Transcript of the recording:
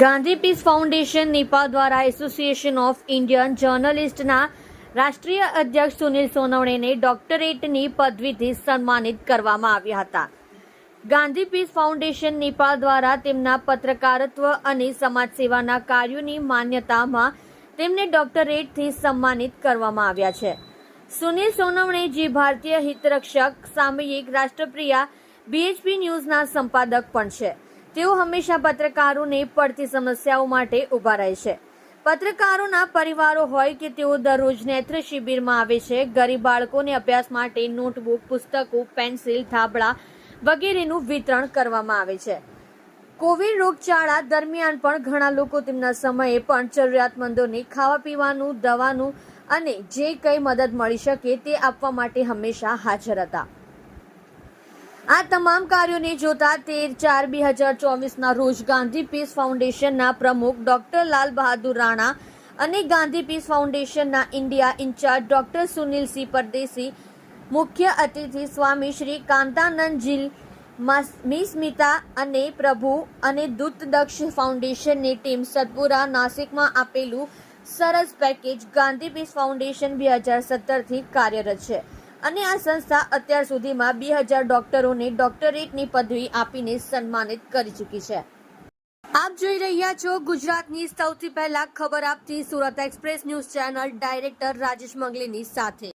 Gandhi piece foundation Nipah દ્વારા association of Indian જર્નલિસ્ટના રાષ્ટ્રીય અધ્યક્ષ સુનિલ સોનવણેને ડોક્ટરેટની પદવીથી સન્માનિત કરવામાં આવ્યા હતા. ગાંધી પીસ ફાઉન્ડેશન નેપાળ દ્વારા તેમના પત્રકારત્વ અને સમાજ સેવાના કાર્યોની માન્યતામાં તેમને ડોક્ટરેટથી સન્માનિત કરવામાં આવ્યા છે. સુનિલ સોનવણે જે ભારતીય હિતરક્ષક સામયિક રાષ્ટ્રપ્રિય બીએચપી ન્યૂઝના સંપાદક પણ છે. તેઓ હંમેશા પત્રકારોને પડતી સમસ્યાઓ માટે ઊભા રહે છે. પત્રકારોના પરિવારો હોય કે તેઓ દરરોજ નેત્ર શિબિરમાં આવે છે, ગરીબ બાળકોને અભ્યાસ માટે નોટબુક, પુસ્તકો, પેન્સિલ થાબડા વગેરેનું વિતરણ કરવામાં આવે છે. કોવિડ રોગચાળા દરમિયાન પણ ઘણા લોકો તેમના સમયે પણ જરૂરિયાતમંદોને ખાવા પીવાનું, દવાનું અને જે કંઈ મદદ મળી શકે તે આપવા માટે હંમેશા હાજર હતા. આ તમામ કાર્યોને જોતા તેર ચાર બે હજાર ચોવીસના રોજ ગાંધી પીસ ફાઉન્ડેશનના પ્રમુખ ડોક્ટર લાલ બહાદુર રાણા અને ગાંધી પીસ ફાઉન્ડેશનના India incharge doctor Sunil Singh Pardeshi, મુખ્ય અતિથિ સ્વામી શ્રી કાંતાનંદજીલ મિસ્મિતા અને પ્રભુ અને દૂતદક્ષ ફાઉન્ડેશનની ટીમ સતપુરા નાસિકમાં આપેલું સરસ પેકેજ ગાંધી પીસ ફાઉન્ડેશન બે હજાર સત્તરથી કાર્યરત છે. અને આ સંસ્થા અત્યાર સુધીમાં બે હજાર ડોક્ટરોને ડોક્ટરેટની પદવી આપીને સન્માનિત કરી ચૂકી છે. આપ જોઈ રહ્યા છો ગુજરાતની સૌથી પહેલા ખબર આપતી Surat express news channel director Rajesh મંગલીની સાથે.